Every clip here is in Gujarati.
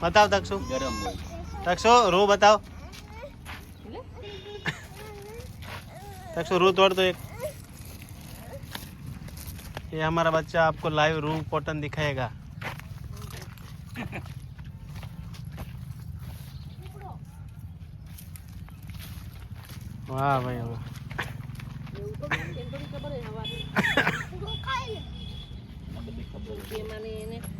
बताओ दक्षु ગરમ હોય दक्षु रू बताओ दक्षु रू तोड़ दो एक ये हमारा बच्चा आपको लाइव रू कॉटन दिखाएगा वाह भाई वाह એવું તો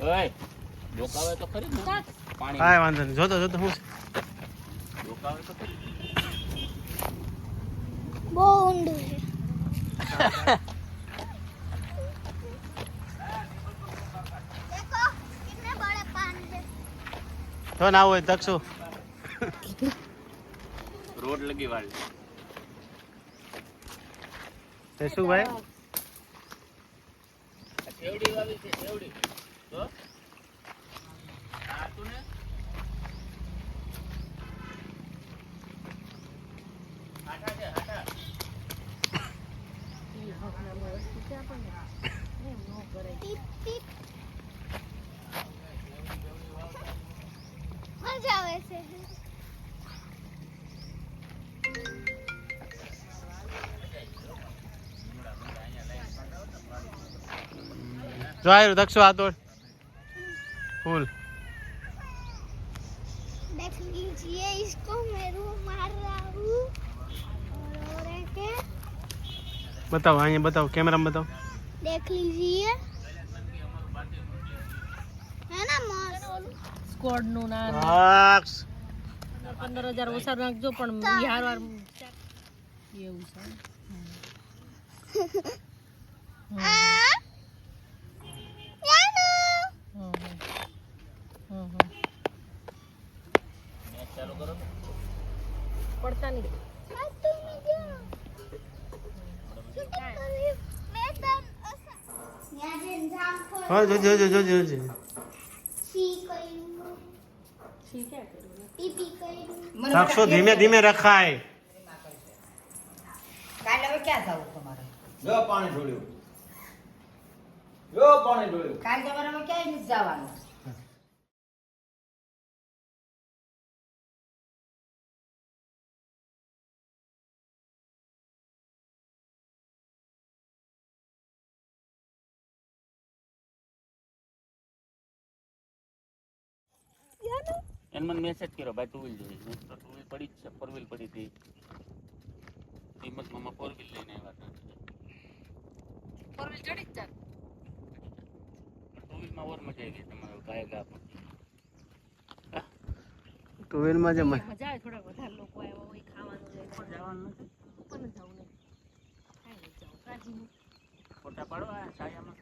ઓય તો ખરી ને. પાણી. વાંધો નહીં. જોતો જોતો હું ડોકાવે તો ખરી બહુ ઊંડું છે. રોડ લગી વાળી. તે શું ભાઈ? એવડી વાવી છે એવડી જો આવ્યું દક્ષુ આ ફૂલ देख लीजिए इसको मैं रूह मार रहा हूँ और और है के બતાવો અહીંયા બતાવો કેમેરામાં બતાવો देख लीजिए है ना मस्त સ્કોડ નું ના માર્ક્સ પંદર હજાર ઓછા નાખજો પણ બિહાર વાર એવું છે પડતા નહીં. ધીમે ધીમે રખાય. કાલે ક્યાં જવું પાણી ઢોળ્યું. કાલે તમારે ક્યાંય જવાનું? એને મને મેસેજ કર્યો ભાઈ ટુ વ્હીલ જોઈએ. મેં તો ટુ વ્હીલ પડી જ છે ફોર વ્હીલ પડી હતી. કિંમતમાં ફોર વ્હીલ લઈને આવ્યા હતા. ફોર વ્હીલ ચડી જ ચાલ ટુ વ્હીલમાં ઓર મજા આવી ગઈ તમારે ગાય ગા પણ. ટુ વ્હીલમાં જે મજા આવે થોડા વધારે લોકો આવ્યા હોય ખાવાનું જાય પણ જવાનું નથી. ઉપર જવું નહીં કાંઈ નહીં જવું કાઢી ફોટા પાડો આ છાયામાં